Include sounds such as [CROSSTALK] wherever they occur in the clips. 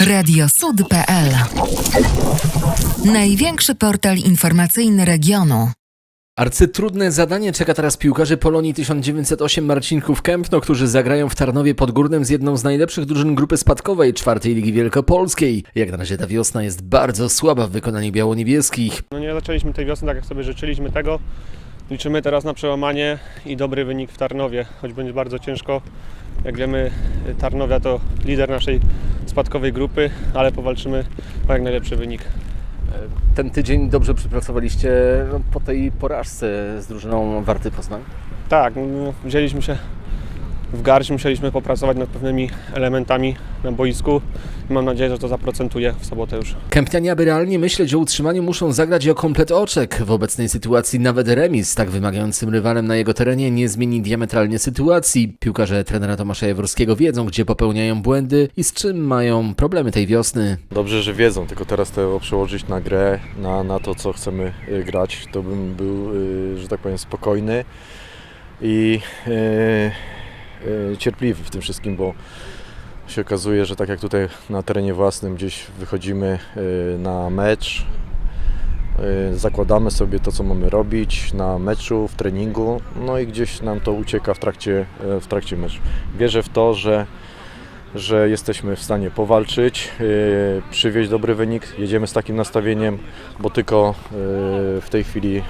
Radiosud.pl Największy portal informacyjny regionu. Arcytrudne zadanie czeka teraz piłkarzy Polonii 1908 Marcinków Kępno, którzy zagrają w Tarnowie Podgórnym z jedną z najlepszych drużyn grupy spadkowej czwartej Ligi Wielkopolskiej. Jak na razie ta wiosna jest bardzo słaba w wykonaniu biało-niebieskich. No nie zaczęliśmy tej wiosny tak, jak sobie życzyliśmy tego. Liczymy teraz na przełamanie i dobry wynik w Tarnowie, choć będzie bardzo ciężko. Jak wiemy, Tarnowia to lider naszej spadkowej grupy, ale powalczymy o jak najlepszy wynik. Ten tydzień dobrze przypracowaliście no, po tej porażce z drużyną Warty Poznań. Tak, no, wzięliśmy się w garść, musieliśmy popracować nad pewnymi elementami na boisku i mam nadzieję, że to zaprocentuje w sobotę już. Kępnianie, aby realnie myśleć o utrzymaniu, muszą zagrać o komplet oczek. W obecnej sytuacji nawet remis z tak wymagającym rywalem na jego terenie nie zmieni diametralnie sytuacji. Piłkarze trenera Tomasza Jaworskiego wiedzą, gdzie popełniają błędy i z czym mają problemy tej wiosny. Dobrze, że wiedzą, tylko teraz to przełożyć na grę, na, na to, co chcemy y, grać, to bym był, y, że tak powiem, spokojny i y, y, cierpliwy w tym wszystkim, bo się okazuje, że tak jak tutaj na terenie własnym gdzieś wychodzimy y, na mecz, y, zakładamy sobie to, co mamy robić na meczu, w treningu, no i gdzieś nam to ucieka w trakcie, w trakcie meczu. Wierzę w to, że że jesteśmy w stanie powalczyć, przywieźć dobry wynik. Jedziemy z takim nastawieniem, bo tylko w tej chwili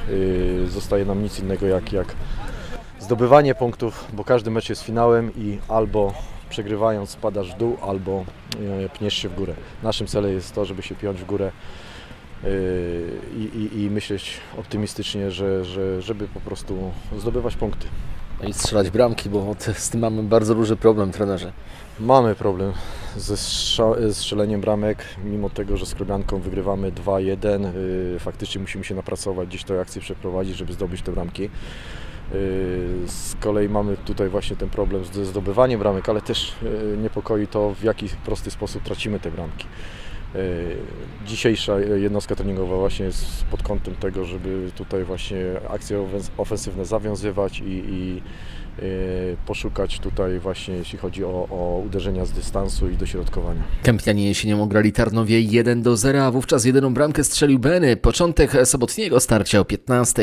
zostaje nam nic innego jak, jak zdobywanie punktów, bo każdy mecz jest finałem i albo przegrywając spadasz w dół, albo yy, pniesz się w górę. Naszym celem jest to, żeby się piąć w górę yy, i, i, i myśleć optymistycznie, że, że, żeby po prostu zdobywać punkty. No i strzelać bramki, bo [LAUGHS] z tym mamy bardzo duży problem, trenerze. Mamy problem ze strzeleniem bramek, mimo tego, że z Krobianką wygrywamy 2-1. Yy, faktycznie musimy się napracować, gdzieś tę akcję przeprowadzić, żeby zdobyć te bramki. Yy, z kolei mamy tutaj właśnie ten problem ze zdobywaniem bramek, ale też yy, niepokoi to, w jaki prosty sposób tracimy te bramki. Yy, Dzisiejsza jednostka treningowa właśnie jest pod kątem tego, żeby tutaj właśnie akcje ofen- ofensywne zawiązywać i, i poszukać tutaj właśnie, jeśli chodzi o, o uderzenia z dystansu i dośrodkowania. Kępnianie jesienią ograli Tarnowie 1 do 0, a wówczas jedyną bramkę strzelił Benny. Początek sobotniego starcia o 15.